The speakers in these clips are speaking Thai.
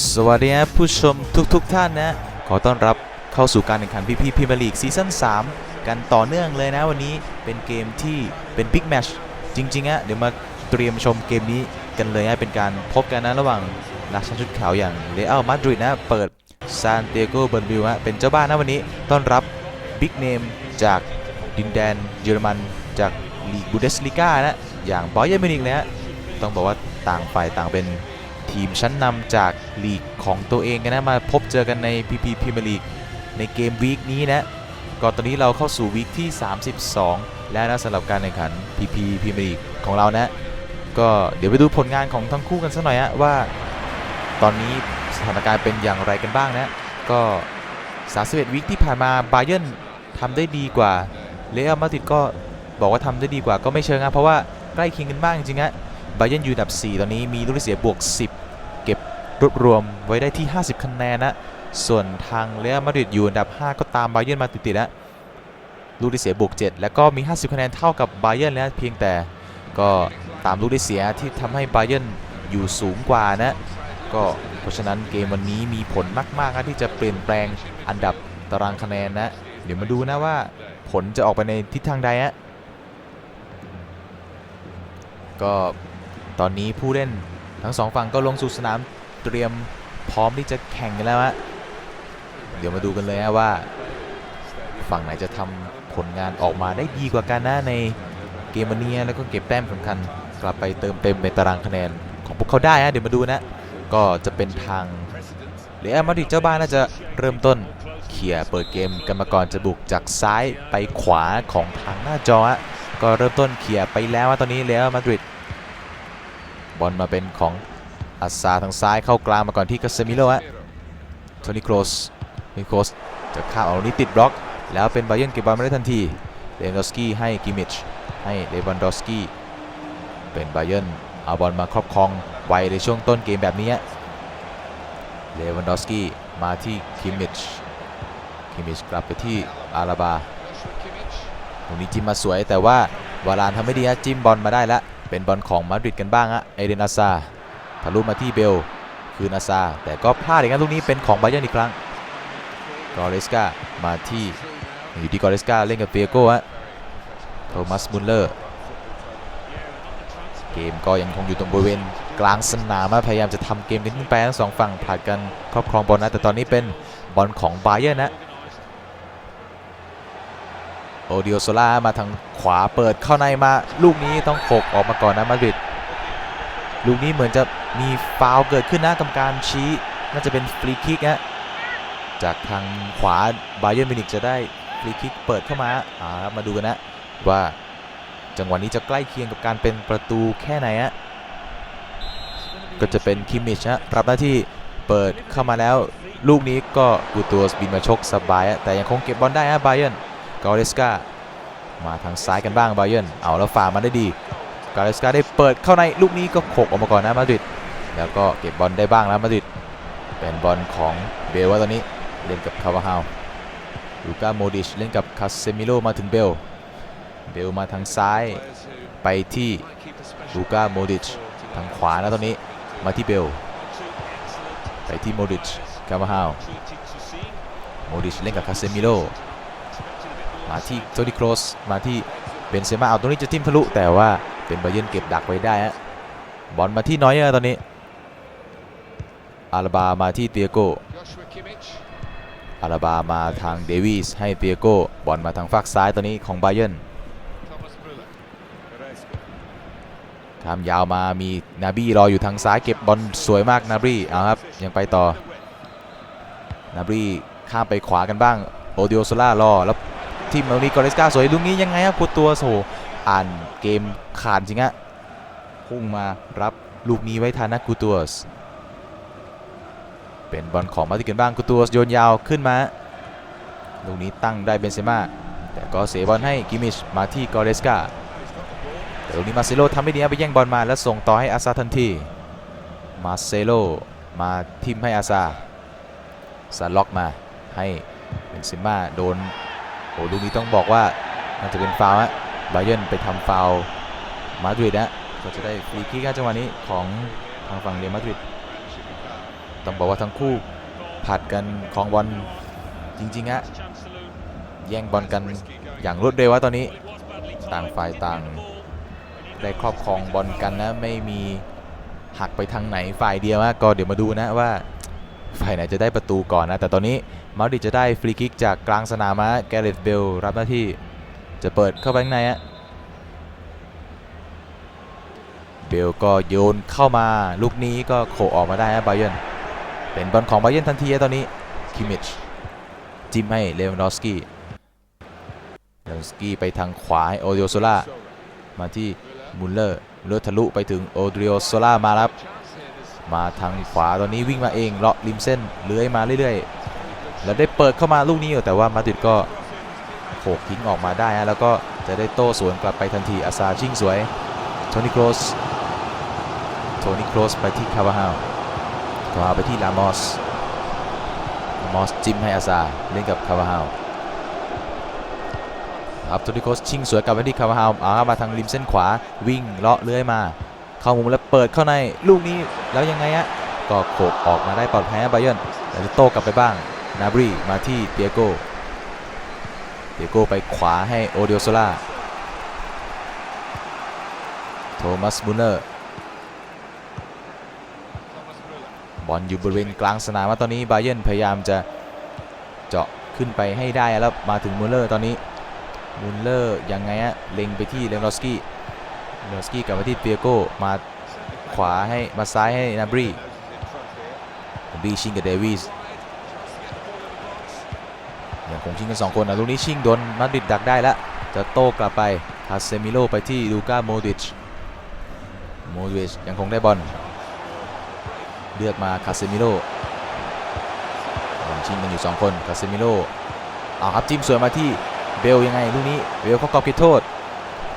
สวัสดีครับผู้ชมทุกๆทท่านนะ ขอต้อนรับเข้าสู่การแข่งขันพีพีพิมลีกซีซั่น3 กันต่อเนื่องเลยนะวันนี้เป็นเกมที่เป็นบิ๊กแมชจริงๆอะเดี๋ยวมาเตรียมชมเกมนี้กันเลยนะเป็นการพบกันนะระหว่างนักชันชุดขาวอย่างเรอัลมาดริดนะ เปิดซานเตียโกเบอร์บิวฮะเป็นเจ้าบ้านนะวันนี้ต้อนรับบิ๊กเนมจากดินแดนเยอรมันจากลีกบูเดสลิก้านะอย่างบอยเยอร์มินิกนะฮะต้องบอกว่าต่างฝ่ายต่างเป็น ทีมชั้นนำจากลีกของตัวเองกันนะมาพบเจอกันใน PP Premier League ในเกมวีคนี้นะก็ตอนนี้เราเข้าสู่วีคที่ 32 แล้วนะสำหรับการแข่งขัน PP Premier League ของเรานะก็เดี๋ยวไปดูผลงานของทั้งคู่กันสักหน่อยฮะว่า ตอนนี้สถานการณ์เป็นอย่างไรกันบ้างนะก็ 31วีคที่ผ่านมาบาเย r n ทำได้ดีกว่าเรอัลมาดริดก็บอกว่าทำได้ดีกว่าก็ไม่เชิงนะเพราะว่าใกล้เคียงกันมากจริงๆฮะ บเย r n อยู่อันดับ 4 ตอนนี้มีลูกได้เสียบวก 10 เก็บรวบรวมไว้ได้ที่ 50 คะแนนนะส่วนทางเรอัลมาดริดอยู่อันดับ 5 ก็ตามบเย r n มาติดๆนะลูกได้เสียบวก 7 แล้วก็มี 50 คะแนนเท่ากับบเย r n แล้วเพียงแต่ก็ตามลูกได้เสียที่ทำให้บเย r n อยู่สูงกว่านะก็เพราะฉะนั้นเกมวันนี้มีผลมากๆนะที่จะเปลี่ยนแปลงอันดับตารางคะแนนนะ เดี๋ยวมาดูนะว่าผลจะออกไปในทิศทางใดฮะก็ ตอนนี้ผู้เล่นทั้งสองฝั่งก็ลงสู่สนามเตรียมพร้อมที่จะแข่งกันแล้วฮะเดี๋ยวมาดูกันเลยฮะว่า ฝั่งไหนจะทำผลงานออกมาได้ดีกว่ากันนะในเกมวันนี้แล้วก็เก็บแต้มสำคัญกลับไปเติมเต็มในตารางคะแนนของพวกเขาได้ฮะเดี๋ยวมาดูนะ ก็จะเป็นทางเรอัลมาดริดเจ้าบ้านน่าจะเริ่มต้นเขี่ยเปิดเกมกันมาก่อนจะบุกจากซ้ายไปขวาของทางหน้าจอฮะก็เริ่มต้นเขี่ยไปแล้วฮะตอนนี้เรอัลมาดริด บอลมาเป็นของอาซาทางซ้ายเข้ากลางมาก่อนที่คาเซมิโลฮะโทนี่โครสนี่โครสจะข้ามเอาลูกนี้ติดบล็อก แล้วเป็นไบเยนเก็บบอลมาได้ทันทีเลวันดอสกี้ให้กิมิชให้เลวันดอสกี้เป็นไบเยนเอาบอลมาครอบครองไวในช่วงต้นเกมแบบนี้เลวันดอสกี้มาที่คิมิชคิมิชกลับไปที่อาราบาตรงนี้จิ้มมาสวยแต่ว่าวารานทำไม่ดีฮะจิ้มบอลมาได้แล้ว เป็นบอลของมาดริดกันบ้างฮะเอเดนอาซาทะลุมาที่เบลคืนอาซาแต่ก็พลาดอีกนะลูกนี้เป็นของไบาเยร์นอีกครั้งกอเรสกามาที่อยู่ที่กอเรสกาเล่นกับเปียโก้ฮะโทมัสมุลเลอร์เกมก็ยังคงอยู่ตรงบริเวณกลางสนามพยายามจะทำเกมขึ้นไปทั้งสองฝั่งผลัดกันครอบครองบอลนะแต่ตอนนี้เป็นบอลของไบเยร์นนะ ดิโอโซล่ามาทางขวาเปิดเข้าในมาลูกนี้ต้องโขกออกมาก่อนนะมาดริดลูกนี้เหมือนจะมีฟาวเกิดขึ้นนะกรรมการชี้น่าจะเป็นฟรีคิกฮะจากทางขวาบาเย r n มินิกจะได้ฟรีคิกเปิดเข้ามาอ่ามาดูกันนะว่าจังหวะนี้จะใกล้เคียงกับการเป็นประตูแค่ไหนฮะก็จะเป็นคิมมิชฮะรับหน้าที่เปิดเข้ามาแล้ว ลูกนี้ก็กูตัวบินมาชกสบายฮะแต่ยังคงเก็บบอลได้ฮะบาเย r n กอเรสกามาทางซ้ายกันบ้างบาเย r n เอาแล้วฝ่ามันได้ดีกาเลสกาได้เปิดเข้าในลูกนี้ก็โขกออกมาก่อนนะมาดริดแล้วก็เก็บบอลได้บ้างแล้วมาดริดเป็นบอลของเบลว่าตอนนี้เล่นกับคาวาฮาวลูก้าโมดิชเล่นกับคาเซมิโลมาถึงเบลเบลมาทางซ้ายไปที่ลูก้าโมดิชทางขวานะตอนนี้มาที่เบลไปที่โมดิชคาวาฮาวโมดิชเล่นกับคาเซมิโล มาที่โทนี่โครสมาที่เบนเซม่าเอาตรงนี้จะทิมทะลุ แต่ว่าเป็นบาเยนเก็บดักไว้ได้ฮะบอลมาที่น้อยอตอนนี้ อาราบามาที่เตียโกอาราบามาทางเดวิสให้เตียโกบอลมาทางฝั่งซ้ายตอนนี้ของบาเยนทำยาวมามีนาบี้รออยู่ทางซ้ายเก็บบอลสวยมากนาบี้เอาครับยังไปต่อนาบี้ข้ามไปขวากันบ้างโอดิโอโซล่ารอแล้ว ทีมเมลีกอเรสกาสวยลูกนี้ยังไงครับกุดตัวโซอ่านเกมขาดจริงอะพุ่งมารับลูกนี้ไว้ทันนะกูตัวสเป็นบอลของมาติกันบ้างกูตัวสโยนยาวขึ้นมาลูกนี้ตั้งได้เบนเซม่าแต่ก็เสียบอลให้กิมิชมาที่กอเรสกาแต่ลูกนี้มาเซโลทำไม่ดีไปแย่งบอลมาแล้วส่งต่อให้อาซาทันทีมาเซโลมาทิมให้อาซาซาล็อกมาให้เบนเซม่าโดน โอ้ลูกนี้ต้องบอกว่าน่าจะเป็นฟาวฮะบาเย r n ไปทำฟาวมาดริดนะก็จะได้ฟรีคิกจังหวะนี้ของทางฝั่งเรอัลมาดริดต้องบอกว่าทั้งคู่ผัดกันครองบอลจริงๆอะแย่งบอลกันอย่างรวดเร็วว่าตอนนี้ต่างฝ่ายต่างได้ครอบครองบอลกันนะไม่มีหักไปทางไหนฝ่ายเดียวอะก็เดี๋ยวมาดูนะว่า ฝ่ายไหนจะได้ประตูก่อนนะ แต่ตอนนี้มาดริจะได้ฟรีคิกจากกลางสนามมาแกเรตเบลรับหน้าที่จะเปิดเข้าไปข้างในอะเบลก็โยนเข้ามาลูกนี้ก็โขออกมาได้นะไบเยนเป็นบอลของไบเยนทันทีตอนนี้คิมิชจิ้มให้เลวันดอฟสกี้เลวันดอฟสกี้ไปทางขวาให้โอเดียโซล่ามาที่มุลเลอร์มุลเลอร์ทะลุไปถึงโอเดียโซล่ามาครับ มาทางขวาตอนนี้วิ่งมาเองเลาะริมเส้นเลื้อยมาเรื่อยๆ แล้วได้เปิดเข้ามาลูกนี้อยู่แต่ว่ามาดิดก็โขกทิ้งออกมาได้ฮะแล้วก็จะได้โต้สวนกลับไปทันทีอาซาชิงสวยโทนี่โครสโทนี่โครสไปที่คาวาฮาวคาวาฮาไปที่ลามอสลามอสจิ้มให้อาซาเล่นกับคาวาฮาวครับโทนี่โครสชิงสวยกลับไปที่คาวาฮาวเอามาทางริมเส้นขวาวิ่งเลาะเลื้อยมา เข้ามุมแล้วเปิดเข้าในลูกนี้แล้วยังไงฮะก็โขกออกมาได้ปลอดภัยฮะไบเยร์นแล้วจะโต้กลับไปบ้างนาบรีมาที่เตียโกเตียโกไปขวาให้โอเดียโซล่าโทมัสมูลเลอร์บอลอยู่บริเวณกลางสนามว่าตอนนี้ไบาเยร์นพยายามจะเจาะขึ้นไปให้ได้แล้วมาถึงมูลเลอร์ตอนนี้มูลเลอร์ยังไงฮะเล็งไปที่เลนดอสกี้ เนดอสกี้กลับมาที่เตียโกมาขวาให้มาซ้ายให้นาบรีบีชิงกับเดวิสยังคงชิงกัน2คนนะลูกนี้ชิงโดนมาดริดดักได้แล้วจะโต้กลับไปคาเซมิโลไปที่ลูก้าโมดิชโมดิชยังคงได้บอลเลือกมาคาเซมิโลชิงกันอยู่ 2 คนคาเซมิโลเอาครับจิ้มสวยมาที่เบลยังไงลูกนี้เบลเขากอบคิดโทษ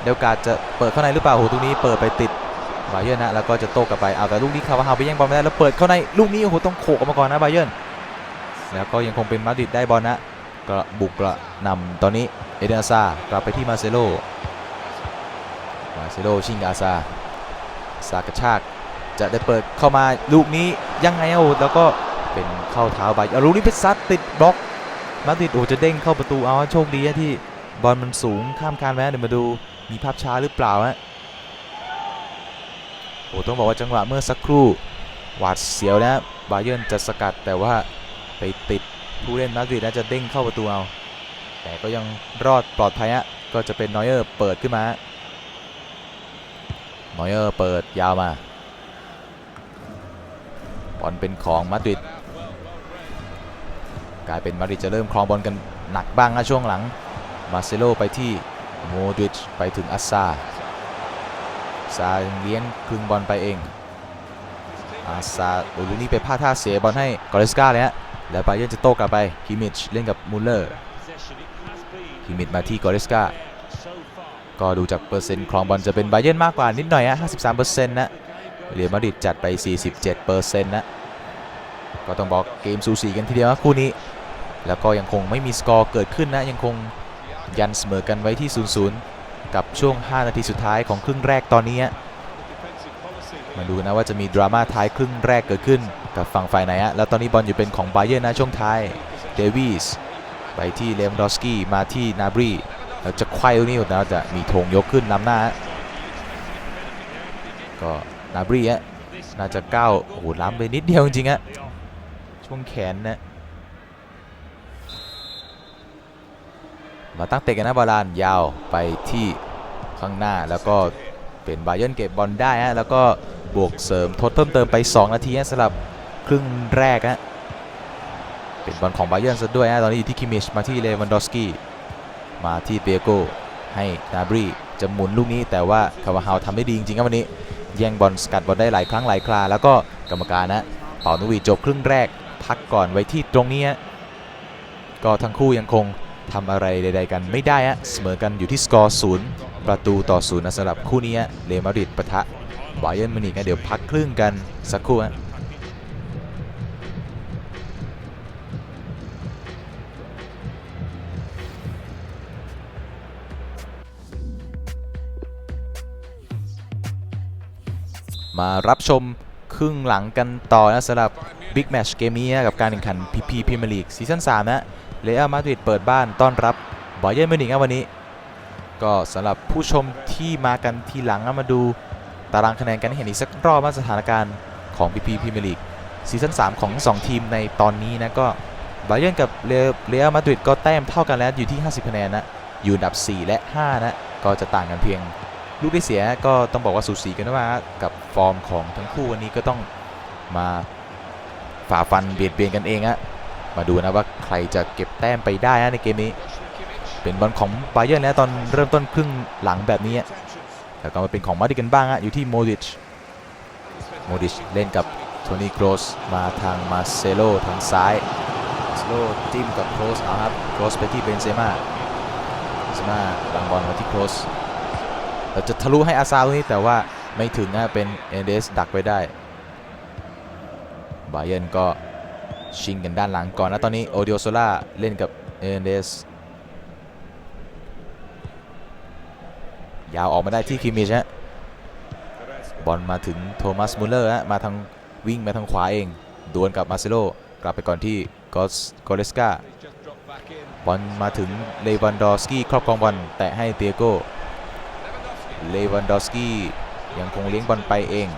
เดลกาดจะเปิดเข้าในหรือเปล่าโหตรงนี้เปิดไปติดบาเยอร์นะแล้วก็จะโต้กลับไปเอาแต่ลูกนี้คาวาฮาไปแย่งบอลไม่ได้แล้วเปิดเข้าในลูกนี้โอ้โหต้องโขกออกมาก่อนนะบาเยอร์แล้วก็ยังคงเป็นมาดริดได้บอลนะกระบุกกระนำตอนนี้เอเดนอาซากลับไปที่มาเซโลมาเซโลชิงอาซาซากระชากจะได้เปิดเข้ามาลูกนี้ยังไงเอาแล้วก็เป็นเข้าเท้าไปเอาลูกนี้เพชรซัดติดบล็อกมาติดโอ้จะเด้งเข้าประตูเอาโชคดีที่บอลมันสูงข้ามคานแม้เดี๋ยวมาดู มีภาพช้าหรือเปล่าฮะโอ้ต้องบอกว่าจังหวะเมื่อสักครู่หวาดเสียวนะบาเยิร์นจะสกัดแต่ว่าไปติดผู้เล่นมาดริดน่าจะเด้งเข้าประตูเอาแต่ก็ยังรอดปลอดภัยฮะก็จะเป็นนอยเออร์เปิดขึ้นมานอยเออร์เปิดยาวมาบอลเป็นของมาดริดกลายเป็นมาดริดจะเริ่มครองบอลกันหนักบ้างนะช่วงหลังมาเซโลไปที่ โมดิชไปถึงอัสซาซาเลี้ยงครึ่งบอลไปเองอาซาโอลูนี้ไปพลาดท่าเสียบอลให้กอริสกาเลยฮะแล้วบาเยร์นจะโต้กลับไปคิมิชเล่นกับมูลเลอร์คิมิชมาที่กอริสกาก็ดูจากเปอร์เซ็นต์ครองบอลจะเป็นไบเยนมากกว่านิดหน่อยฮะ53%นะเรียลมาดริดจัดไป 47%นะก็ต้องบอกเกมสูสีกันทีเดียวคู่นี้ แล้วก็ยังคงไม่มีสกอร์เกิดขึ้นนะยังคง ยันเสมอกันไว้ที่ 0-0 กับช่วง 5 นาทีสุดท้ายของครึ่งแรกตอนนี้ มาดูนะว่าจะมีดราม่าท้ายครึ่งแรกเกิดขึ้นกับฝั่งฝ่ายไหนฮะแล้วตอนนี้บอลอยู่เป็นของไบเยอร์นะช่วงท้ายเดวิสไปที่เลมดอสกี้มาที่นาบรีแล้วจะไขว้ตรงนี้แล้วจะมีธงยกขึ้นนำหน้า ก็นาบรีฮะน่าจะก้าวโอ้โหล้ำไปนิดเดียวจริงๆฮะช่วงแขนนะ มาตั้งเตะกันนะบาลานยาวไปที่ข้างหน้าแล้วก็เป็นไบเยอนเก็บบอลได้ฮะแล้วก็บวกเสริมทดเพิ่มเติมไป 2 นาทีฮะสำหรับครึ่งแรกฮะเป็นบอลของไบเยอนซะด้วยฮะตอนนี้อยู่ที่คิมิชมาที่เลวันดอสกี้มาที่เปียโกให้นาบรีจะหมุนลูกนี้แต่ว่าคาวาฮาวทำได้ดีจริงๆครับวันนี้ แย่งบอลสกัดบอลได้หลายครั้งหลายครา แล้วก็กรรมการนะเป่านกหวีจบครึ่งแรก พักก่อนไว้ที่ตรงนี้ฮะก็ทั้งคู่ยังคง ทำอะไรใด ๆ กันไม่ได้ฮะเสมอกันอยู่ที่สกอร์ศูนย์ประตูต่อศูนย์นะสำหรับคู่นี้เรอัลมาดริดปะทะไบเยอร์นมิวนิกนะเดี๋ยวพักครึ่งกันสักครู่ฮะมารับชมครึ่งหลังกันต่อนะสำหรับบิ๊กแมชเกมนี้กับการแข่งขัน PP พรีเมียร์ลีกซีซั่น3นะ เรอัลมาดริดเปิดบ้านต้อนรับบาเยิร์นมิวนิกนะวันนี้ ก็สำหรับผู้ชมที่มากันทีหลังนะมาดูตารางคะแนนกันให้เห็นอีกสักรอบว่าสถานการณ์ของ PP พรีเมียร์ลีกซีซั่น3ของทั้งสองทีมในตอนนี้นะก็บาเยิร์นกับเรอัลมาดริดก็แต้มเท่ากันแล้วอยู่ที่ 50คะแนนนะอยู่อันดับ 4 และ 5 นะ ก็จะต่างกันเพียง ลูกได้เสียก็ต้องบอกว่าสูสีกันมากกับฟอร์มของทั้งคู่วันนี้ก็ต้องมาฝ่าฟันเบียดเบียนกันเองอะ มาดูนะว่าใครจะเก็บแต้มไปได้นะในเกมนี้ เป็นบอลของบาเยิร์นแล้วตอนเริ่มต้นครึ่งหลังแบบนี้แต่ก็มาเป็นของมาดิกันบ้างอะอยู่ที่โมดิชโมดิชเล่นกับโทนี่โกรสมาทางมาเซโลทางซ้ายมาเซโลจิ้มกับโครสเอาครับโครสไปที่เบนเซม่าเบนเซม่าบังบอลมาที่โครสเราจะทะลุให้อาซาตรงนี้แต่ว่าไม่ถึงนะเป็นเอเดสดักไว้ได้บาเยร์นก็ ชิงกันด้านหลังก่อนนะตอนนี้โอเดียโซล่าเล่นกับเอเดสยาวออกมาได้ที่คิมิชฮะบอลมาถึงโทมัสมุลเลอร์ฮะมาทางวิ่งมาทางขวาเอง ดวลกับมาเซโลกลับไปก่อนที่กอสกอเลสกาบอลมาถึงเลวันดอร์สกี้ครอบครองบอลแตะให้เตียโกเลวันดอสกี้ยังคงเลี้ยงบอลไปเอง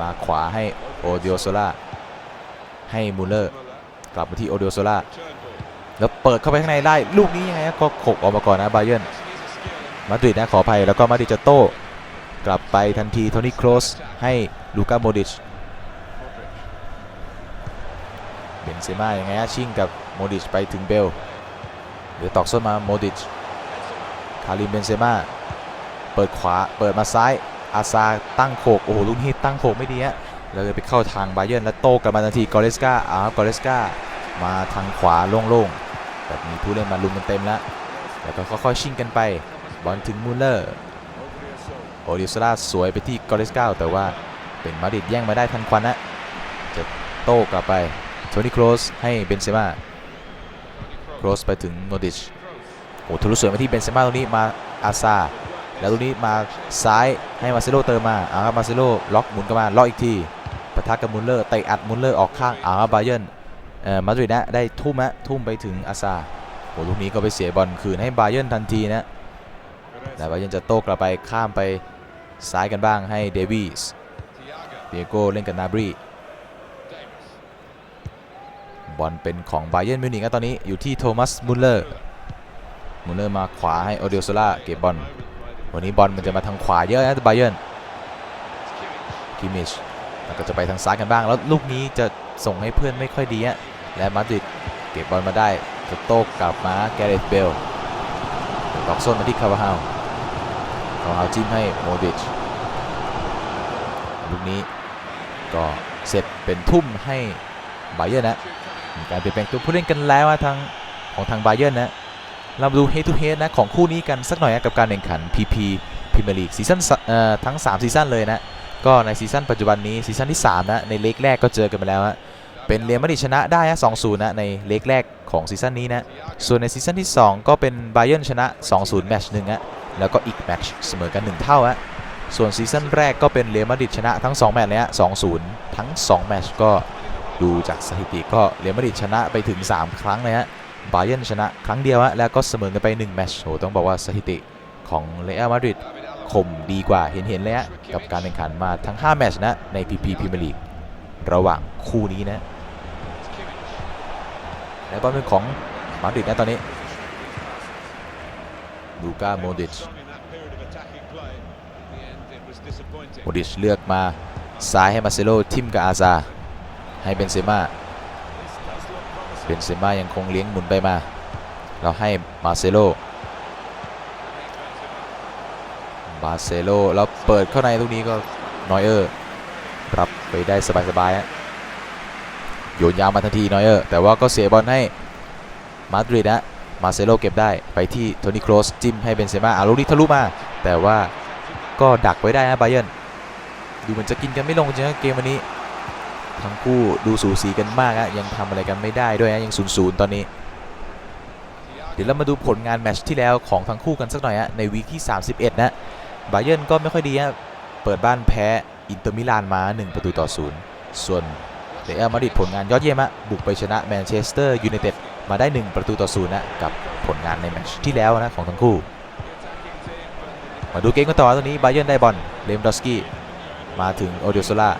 มาขวาให้โอเดียโซล่าให้มูลเลอร์ กลับมาที่โอเดียโซล่าแล้วเปิดเข้าไปข้างในได้ ลูกนี้ยังไงก็ขกออกมาก่อนนะบาเยนมาดริดนะขออภัยแล้วก็มาดริดจะโต้กลับไปทันทีโทนี่โครสให้ลูก้าโมดิชเบนเซม่ายังไงชิ่งกับโมดิชไปถึงเบลเดี๋ยวตอกส้นมาโมดิชคาริมเบนเซม่าเปิดขวาเปิดมาซ้ายอาซาตั้งโขกโอ้โหลูกนี้ตั้งโขกไม่ดีฮะ เลยไปเข้าทางบาเยิร์นแล้วโต้กลับมาทันทีกอเลสกาอ้าวกอเลสกามาทางขวาโล่งๆแบบมีผู้เล่นมาลุมกันเต็มแล้วแล้วก็ค่อยๆชิงกันไป บอลถึงมูลเลอร์โอดิโซล่าสวยไปที่กอเลสกาแต่ว่าเป็นมาดริดแย่งมาได้ทันควันนะจะโต้กลับไปโทนี่โครสให้เบนเซม่าโครสไปถึงโนดิชโอ้ทะลุสวยมาที่เบนเซม่าตรงนี้มาอาซาแล้วตรงนี้มาซ้ายให้มาเซโลเติมมาเอามาเซโลล็อกหมุนกลับมาล็อกอีกที ปะทะกับมุลเลอร์เตะอัดมุลเลอร์ออกข้างอารับาเยิร์นเอ่อมาดริดนะได้ทุ่มนะทุ่มไปถึงอาซาโอ้ลูกนี้ก็ไปเสียบอลคืนให้บาเยิร์นทันทีนะแต่บาเยิร์นจะโต้กลับไปข้ามไปซ้ายกันบ้างให้เดวิสเดียโก้เล่นกับนาบรีบอลเป็นของบาเยินมิวนิกนะตอนนี้อยู่ที่โทมัสมุลเลอร์มุลเลอร์มาขวาให้โอเดียโซล่าเก็บบอลวันนี้บอลมันจะมาทางขวาเยอะนะบาเยินคิมิช แล้วก็จะไปทางซ้ายกันบ้าง แล้วลูกนี้จะส่งให้เพื่อนไม่ค่อยดีอะและมาดริดเก็บบอลมาได้จะโต้กลับมาแกเรตเบลตอกส้นมาที่คาร์วาฮาวคาร์วาฮาวจิ้มให้โมดิชลูกนี้ก็เสร็จเป็นทุ่มให้ไบเยิร์นะมีการเปลี่ยนแปลงตัวผู้เล่นกันแล้วอะทางของทางไบเยิร์นะเรามาดู head to head นะของคู่นี้กันสักหน่อยกับการแข่งขัน PP Premier League ซีซั่นทั้ง 3 ซีซั่นเลยนะ ก็ในซีซั่นปัจจุบันนี้ซีซั่นที่3นะในเลกแรกก็เจอกันมาแล้วฮะเป็นเรียมาดริชนะได้ฮะ2-0นย์นะในเลกแรกของซีซั่นนี้นะส่วนในซีซั่นที่ 2 ก็เป็นไบเ e ิร์นชนะ2-0แมตช์หนึ่งฮะแล้วก็อีกแมตช์เสมอกัน 1 เท่าฮะส่วนซีซั่นแรกก็เป็นเรียลมาดริดชนะทั้ง 2 แมตช์เลยฮะ2-0 ทั้ง 2 แมตช์ก็ดูจากสถิติก็เรียลมาดริดชนะไปถึง 3 ครั้งเลยฮะบาเยิร์นชนะครั้งเดียวฮะแล้วก็เสมอกันไป 1 แมตช์โหต้องบอกว่าสถิติของเรอัลมาดริด คมดีกว่าเห็นๆเลยฮะกับการแข่งขันมาทั้ง 5 แมตช์นะ ใน PP พรีเมียร์ลีกระหว่างคู่นี้นะและบอลเป็นของมาดริดนะตอนนี้ลูก้าโมดิชโมดิชเลือกมาซ้ายให้มาเซโลทิมกับอาซา ให้เบนเซม่าเบนเซม่ายังคงเลี้ยงหมุนไปมา เราให้มาเซโล บาเซโลแล้วเปิดเข้าในลูกนี้ก็นอยเออร์รับไปได้สบายๆฮะโยนยาวมาทันทีนอยเออร์แต่ว่าก็เสียบอลให้มาดริดนะมาเซโลเก็บได้ไปที่โทนี่โครสจิ้มให้เบนเซม่าอาลูกนี้ทะลุมา แต่ว่าก็ดักไว้ได้นะไบเยร์นดูเหมือนจะกินกันไม่ลงจริงๆเกมวันนี้ ทั้งคู่ดูสูสีกันมากอะยังทำอะไรกันไม่ได้ด้วยนะยังศูนย์ศูนย์ตอนนี้ เดี๋ยวเรามาดูผลงานแมตช์ที่แล้วของทั้งคู่กันสักหน่อยฮะในวีคที่ 31 นะ บาเยิร์นก็ไม่ค่อยดีฮะเปิดบ้านแพ้อินเตอร์มิลานมา 1 ประตูต่อ0ส่วนเรอัลมาดริดผลงานยอดเยี่ยมอะบุกไปชนะแมนเชสเตอร์ยูไนเต็ดมาได้ 1 ประตูต่อศูนย์นะกับผลงานในแมตช์ที่แล้วนะของทั้งคู่ มาดูเกมกันต่อตอนนี้ไบเยร์นได้บอลเลมดอสกี้มาถึงโอเดโซล่า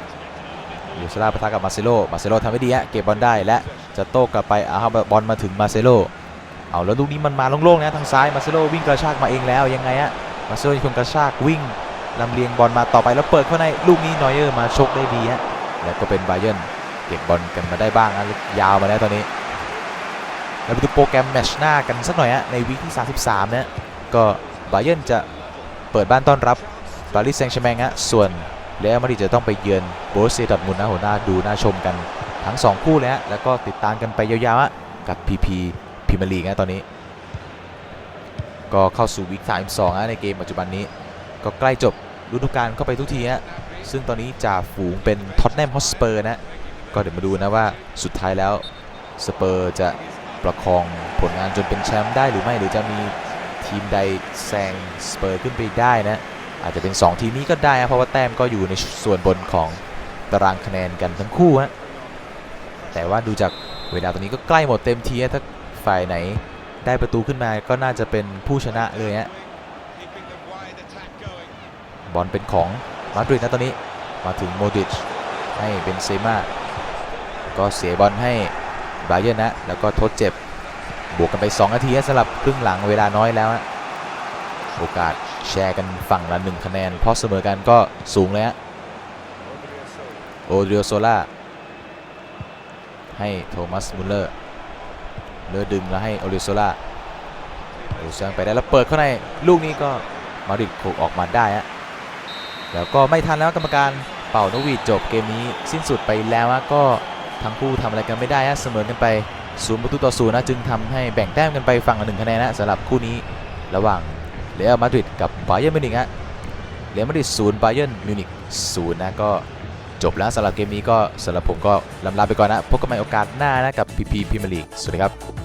โอเดโซล่าปะทะกับมาเซโลมาเซโลทำไม่ดีฮะเก็บบอลได้และจะโต้กลับไปเอาบบอลมาถึงมาเซโลเอาแล้วลูกนี้มันมาโล่งๆนะทางซ้ายมาเซโลวิ่งกระชากมาเองแล้วยังไงฮะ มาเซโลยังคงกระชากวิ่งลำเลียงบอลมาต่อไปแล้วเปิดเข้าในลูกนี้นอยเออร์มาชกได้ดีฮะแล้วก็เป็นไบเยนเก็บบอลกันมาได้บ้างนะยาวมาแล้วตอนนี้เราไปดูโปรแกรมแมตช์หน้ากันสักหน่อยฮะในวีคที่ 33เนะก็ไบเยนจะเปิดบ้านต้อนรับปารีสแซงต์แชร์แมงฮะส่วนเรอัลมาดริดจะต้องไปเยือนโบรเซียดอทมุนนะหัวหน้าดูน่าชมกันทั้ง 2 คู่เลยฮะแล้วก็ติดตามกันไปยาวๆกับพีพีพรีเมียร์ลีกนะตอนนี้ ก็เข้าสู่วีคสามสองในเกมปัจจุบันนี้ ก็ใกล้จบฤดูกาลเข้าไปทุกทีฮะซึ่งตอนนี้จ่าฝูงเป็นท็อตแนมฮอสเปอร์นะก็เดี๋ยวมาดูนะว่าสุดท้ายแล้วสเปอร์จะประคองผลงานจนเป็นแชมป์ได้หรือไม่หรือจะมีทีมใดแซงสเปอร์ขึ้นไปได้นะอาจจะเป็น 2 ทีมนี้ก็ได้นะเพราะว่าแต้มก็อยู่ในส่วนบนของตารางคะแนนกันทั้งคู่ฮะแต่ว่าดูจากเวลาตอนนี้ก็ใกล้หมดเต็มทีฮะถ้าฝ่ายไหน ได้ประตูขึ้นมาก็น่าจะเป็นผู้ชนะเลยฮะบอลเป็นของมาดริดนะตอนนี้มาถึงโมดิชให้เบนเซม่าก็เสียบอลให้บาเยร์นนะ แล้วก็ทดเจ็บบวกกันไป 2 นาทีสำหรับครึ่งหลังเวลาน้อยแล้วฮะโอกาสแชร์กันฝั่งละ1คะแนน เพราะเสมอกันก็สูงเลยฮะโอเดรียโซล่าให้โทมัสมุลเลอร์ เลอดึงแล้วให้โอรียโซล่าโอ้เซงไปได้แล้วเปิดเข้าในลูกนี้ก็มาริดโขกออกมาได้ฮะแล้วก็ไม่ทันแล้วกรรมการเป่านวีดจบเกมนี้สิ้นสุดไปแล้วก็ทั้งคู่ทำอะไรกันไม่ได้ฮะเสมอกันไปศูนย์ประตูต่อศูนย์นะจึงทำให้แบ่งแต้มกันไปฝั่งละหนึ่งคะแนนนะสำหรับคู่นี้ระหว่างเรอัลมาดริดกับบาเยิร์นมิวนิกฮะเรอัลมาดริดศูนย์บาเยิร์นมิวนิกศูนย์นะก็จบแล้วสำหรับเกมนี้ก็สำหรับผมก็ลำลาไปก่อนนะพบกันใหม่โอกาสหน้านะกับพีพีพรีเมียร์ลีกสวัสดีครับ